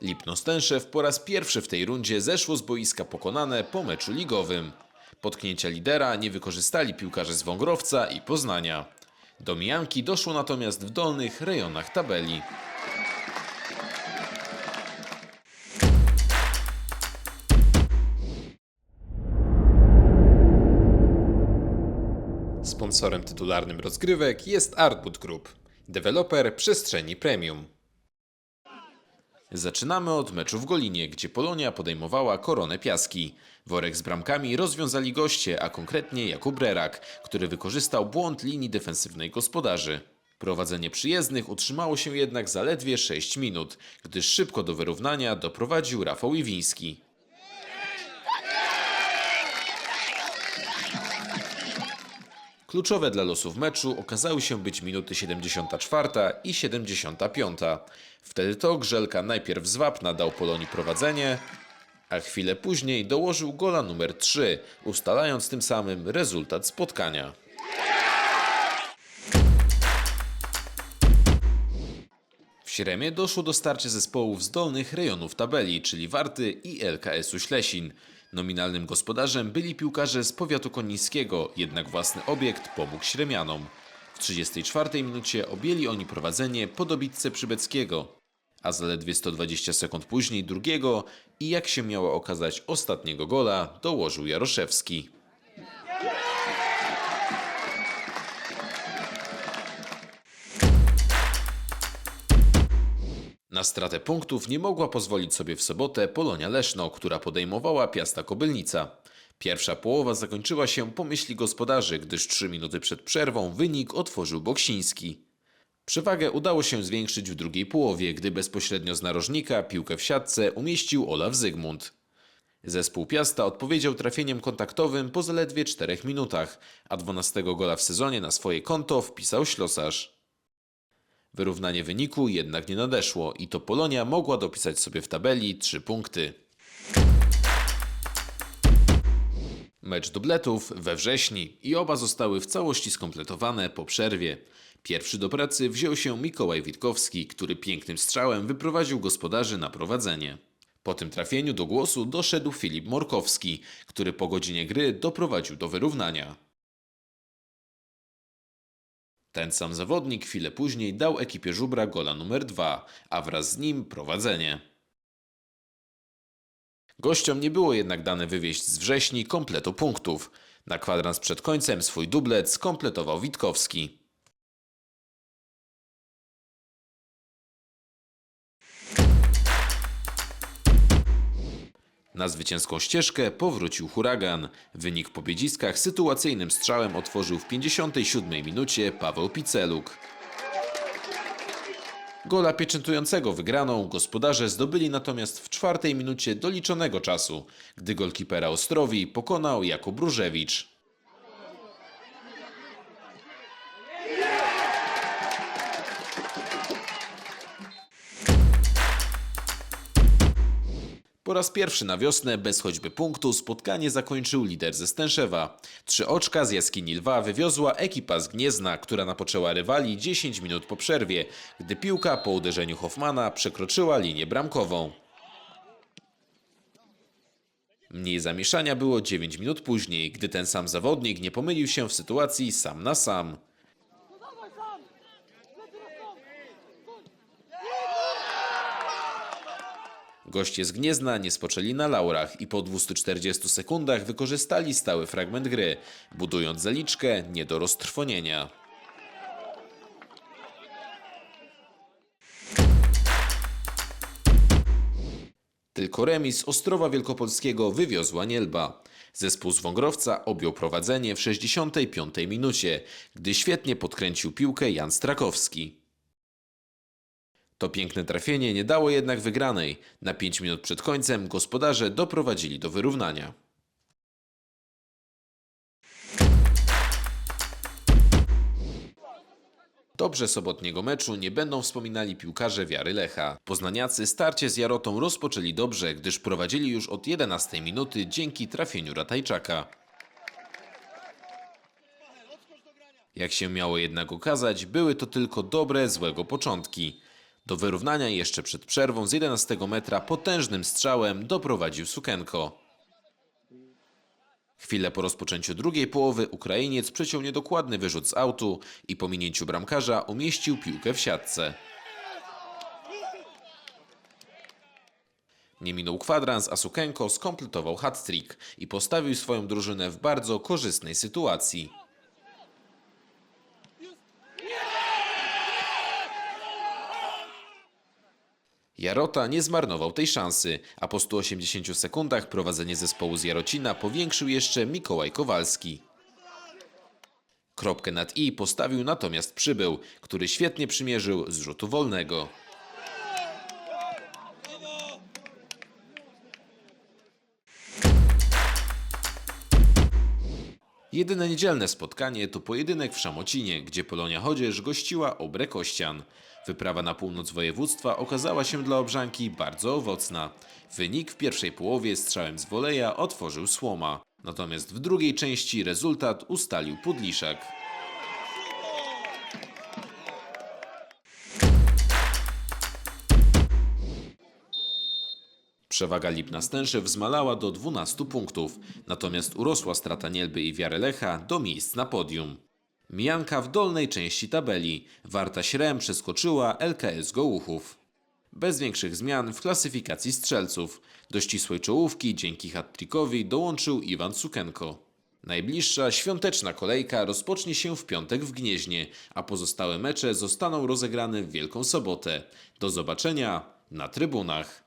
Lipno Stęszew po raz pierwszy w tej rundzie zeszło z boiska pokonane po meczu ligowym. Potknięcia lidera nie wykorzystali piłkarze z Wągrowca i Poznania. Do mijanki doszło natomiast w dolnych rejonach tabeli. Sponsorem tytularnym rozgrywek jest Artboot Group, deweloper przestrzeni premium. Zaczynamy od meczu w Golinie, gdzie Polonia podejmowała Koronę Piaski. Worek z bramkami rozwiązali goście, a konkretnie Jakub Rerak, który wykorzystał błąd linii defensywnej gospodarzy. Prowadzenie przyjezdnych utrzymało się jednak zaledwie 6 minut, gdyż szybko do wyrównania doprowadził Rafał Iwiński. Kluczowe dla losów meczu okazały się być minuty 74 i 75. Wtedy to Grzelka najpierw z Wapna dał Polonii prowadzenie, a chwilę później dołożył gola numer 3, ustalając tym samym rezultat spotkania. W Śremie doszło do starcia zespołów z dolnych rejonów tabeli, czyli Warty i LKS-u Ślesin. Nominalnym gospodarzem byli piłkarze z powiatu konińskiego, jednak własny obiekt pomógł Śremianom. W 34 minucie objęli oni prowadzenie po dobitce Przybeckiego, a zaledwie 120 sekund później drugiego i jak się miało okazać ostatniego gola dołożył Jaroszewski. Na stratę punktów nie mogła pozwolić sobie w sobotę Polonia Leszno, która podejmowała Piasta Kobylnica. Pierwsza połowa zakończyła się po myśli gospodarzy, gdyż trzy minuty przed przerwą wynik otworzył Boksiński. Przewagę udało się zwiększyć w drugiej połowie, gdy bezpośrednio z narożnika piłkę w siatce umieścił Olaf Zygmunt. Zespół Piasta odpowiedział trafieniem kontaktowym po zaledwie 4 minutach, a 12 gola w sezonie na swoje konto wpisał ślosarz. Wyrównanie wyniku jednak nie nadeszło i to Polonia mogła dopisać sobie w tabeli 3 punkty. Mecz dubletów we wrześni i oba zostały w całości skompletowane po przerwie. Pierwszy do pracy wziął się Mikołaj Witkowski, który pięknym strzałem wyprowadził gospodarzy na prowadzenie. Po tym trafieniu do głosu doszedł Filip Morkowski, który po godzinie gry doprowadził do wyrównania. Ten sam zawodnik chwilę później dał ekipie Żubra gola numer 2, a wraz z nim prowadzenie. Gościom nie było jednak dane wywieźć z wrześni kompletu punktów. Na kwadrans przed końcem swój dublet skompletował Witkowski. Na zwycięską ścieżkę powrócił huragan. Wynik po biedziskach sytuacyjnym strzałem otworzył w 57 minucie Paweł Piceluk. Gola pieczętującego wygraną gospodarze zdobyli natomiast w czwartej minucie doliczonego czasu, gdy golkipera Ostrowi pokonał Jakub Różewicz. Po raz pierwszy na wiosnę, bez choćby punktu, spotkanie zakończył lider ze Stęszewa. Trzy oczka z jaskini Lwa wywiozła ekipa z Gniezna, która napoczęła rywali 10 minut po przerwie, gdy piłka po uderzeniu Hoffmana przekroczyła linię bramkową. Mniej zamieszania było 9 minut później, gdy ten sam zawodnik nie pomylił się w sytuacji sam na sam. Goście z Gniezna nie spoczęli na laurach i po 240 sekundach wykorzystali stały fragment gry, budując zaliczkę nie do roztrwonienia. Tylko remis Ostrowa Wielkopolskiego wywiozła Nielba. Zespół z Wągrowca objął prowadzenie w 65 minucie, gdy świetnie podkręcił piłkę Jan Strakowski. To piękne trafienie nie dało jednak wygranej. Na 5 minut przed końcem gospodarze doprowadzili do wyrównania. Dobrze sobotniego meczu nie będą wspominali piłkarze Wiary Lecha. Poznaniacy starcie z Jarotą rozpoczęli dobrze, gdyż prowadzili już od 11 minuty dzięki trafieniu Ratajczaka. Jak się miało jednak okazać, były to tylko dobre, złego początki. Do wyrównania jeszcze przed przerwą z 11 metra potężnym strzałem doprowadził Sukenko. Chwilę po rozpoczęciu drugiej połowy Ukrainiec przeciął niedokładny wyrzut z autu i po minięciu bramkarza umieścił piłkę w siatce. Nie minął kwadrans, a Sukenko skompletował hat-trick i postawił swoją drużynę w bardzo korzystnej sytuacji. Jarota nie zmarnował tej szansy, a po 180 sekundach prowadzenie zespołu z Jarocina powiększył jeszcze Mikołaj Kowalski. Kropkę nad i postawił natomiast przybył, który świetnie przymierzył z rzutu wolnego. Jedyne niedzielne spotkanie to pojedynek w Szamocinie, gdzie Polonia Chodzież gościła Obrę Kościan. Wyprawa na północ województwa okazała się dla Obrzanki bardzo owocna. Wynik w pierwszej połowie strzałem z woleja otworzył Słoma. Natomiast w drugiej części rezultat ustalił Pudliszek. Przewaga Lipna Stęszew zmalała do 12 punktów, natomiast urosła strata Nielby i Wiary Lecha do miejsc na podium. Mijanka w dolnej części tabeli, Warta Śrem przeskoczyła LKS Gołuchów. Bez większych zmian w klasyfikacji strzelców. Do ścisłej czołówki dzięki hat-trickowi dołączył Iwan Sukenko. Najbliższa świąteczna kolejka rozpocznie się w piątek w Gnieźnie, a pozostałe mecze zostaną rozegrane w Wielką Sobotę. Do zobaczenia na trybunach.